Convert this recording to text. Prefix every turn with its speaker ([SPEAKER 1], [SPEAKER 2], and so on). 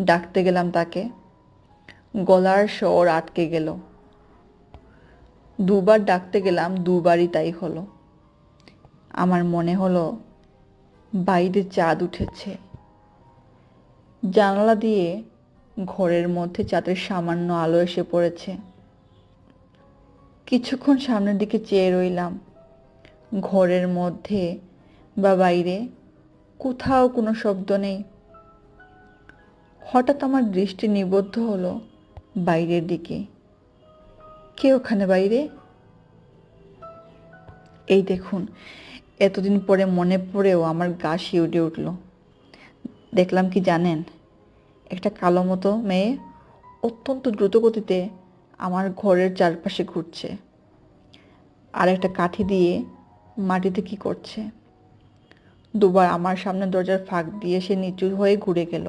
[SPEAKER 1] ডাকতে গেলাম তাকে। গলার স্বর আটকে গেল। দুবার ডাকতে গেলাম, দুবারই তাই হলো। আমার মনে হলো, বাইরে চাঁদ উঠেছে। জানালা দিয়ে ঘরের মধ্যে চাঁদের সামান্য আলো এসে পড়েছে। কিছুক্ষণ সামনের দিকে চেয়ে রইলাম। ঘরের মধ্যে বা বাইরে কোথাও কোনো শব্দ নেই। হঠাৎ আমার দৃষ্টি নিবদ্ধ হলো বাইরের দিকে। কে ওখানে বাইরে? এই দেখুন, এতদিন পরে মনে পড়েও আমার গা শিউরে উঠল। দেখলাম কি জানেন, একটা কালো মতো মেয়ে অত্যন্ত দ্রুত গতিতে আমার ঘরের চারপাশে ঘুরছে আর একটা কাঠি দিয়ে মাটিতে কি করছে। দুবার আমার সামনে দরজার ফাঁক দিয়ে সে নিচু হয়ে ঘুরে গেল।